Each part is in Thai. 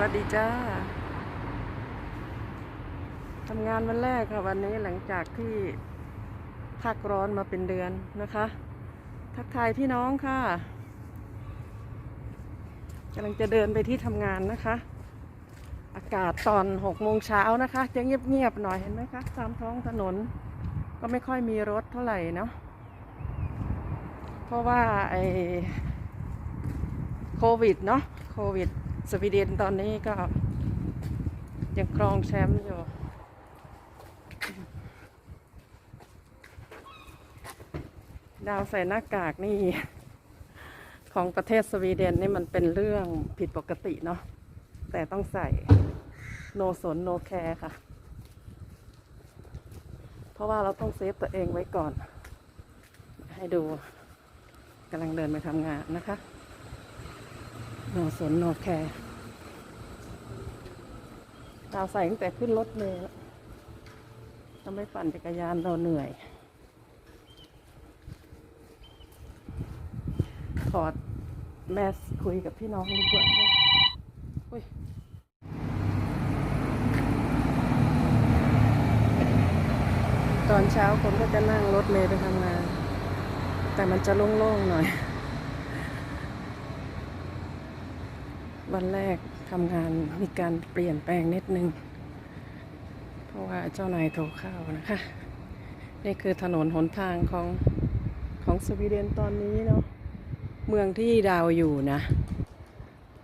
วัสดีจ้าทำงานวันแรกค่ะวันนี้หลังจากที่พักร้อนมาเป็นเดือนนะคะ ทักทายพี่น้องค่ะกำลังจะเดินไปที่ทำงานนะคะ อากาศตอนหกโมงเช้านะคะ จะเงียบๆหน่อยเห็นไหมคะตามท้องถนน ก็ไม่ค่อยมีรถเท่าไหร่เนาะเพราะว่าไอโควิดเนาะโควิด สวีเดนตอนนี้ก็ยังครองแชมป์อยู่ดาวใส่หน้ากากนี่ ของประเทศสวีเดนนี่มันเป็นเรื่องผิดปกติเนาะแต่ต้องใส่โนสนโนแคร์ค่ะ เพราะว่าเราต้องเซฟตัวเองไว้ก่อน ให้ดูกำลังเดินไปทำงานนะคะ โนสนโนแคร์ดาใส่ตั้งแต่ขึ้นรถเมล์แล้วถ้าไม่ปั่นจักรยานเราเหนื่อย ถอดแมสคุยกับพี่น้องดีกว่าอุ้ยตอนเช้าคนก็จะนั่งรถเมล์ไปทำงาน แต่มันจะโล่งๆหน่อย วันแรกทำงานมีการเปลี่ยนแปลงนิดนึง เพราะว่าเจ้านายโทรเข้านะคะ นี่คือถนนหนทางของของสวีเดนตอนนี้เนาะเมืองที่ดาวอยู่นะ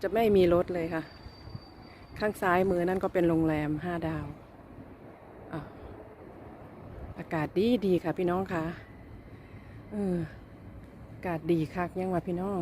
จะไม่มีรถเลยค่ะ ข้างซ้ายมือนั่นก็เป็นโรงแรมห้าดาวออากาศดีดีค่ะพี่น้องค่ะอออากาศดีคักยังว่าพี่น้อง